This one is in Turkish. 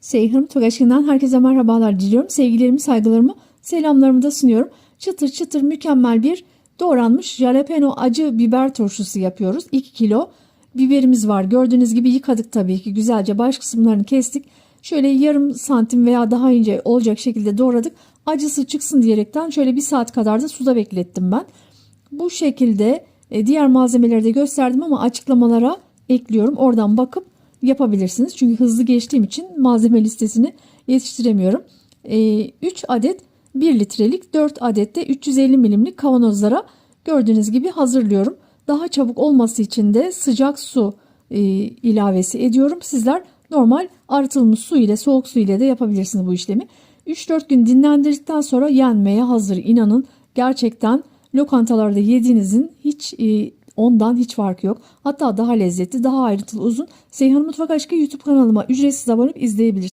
Seyhan Mutfak aşkından herkese merhabalar diliyorum. Sevgilerimi, saygılarımı, selamlarımı da sunuyorum. Çıtır çıtır mükemmel bir doğranmış jalapeno acı biber turşusu yapıyoruz. 2 kilo biberimiz var. Gördüğünüz gibi yıkadık tabii ki. Güzelce baş kısımlarını kestik. Şöyle yarım santim veya daha ince olacak şekilde doğradık. Acısı çıksın diyerekten şöyle bir saat kadar da suda beklettim ben. Bu şekilde e, diğer malzemeleri de gösterdim ama açıklamalara ekliyorum. Oradan bakıp yapabilirsiniz. Çünkü hızlı geçtiğim için malzeme listesini yetiştiremiyorum. 3 adet 1 litrelik 4 adet de 350 milimlik kavanozlara gördüğünüz gibi hazırlıyorum. Daha çabuk olması için de sıcak su e, ilavesi ediyorum. Sizler normal arıtılmış su ile soğuk su ile de yapabilirsiniz bu işlemi. 3-4 gün dinlendirdikten sonra yenmeye hazır. İnanın gerçekten lokantalarda yediğinizin hiç e, ondan hiç farkı yok. Hatta daha lezzetli, daha ayrıntılı, uzun. Seyhan Mutfak Aşkı YouTube kanalıma ücretsiz abone olup izleyebilirsiniz.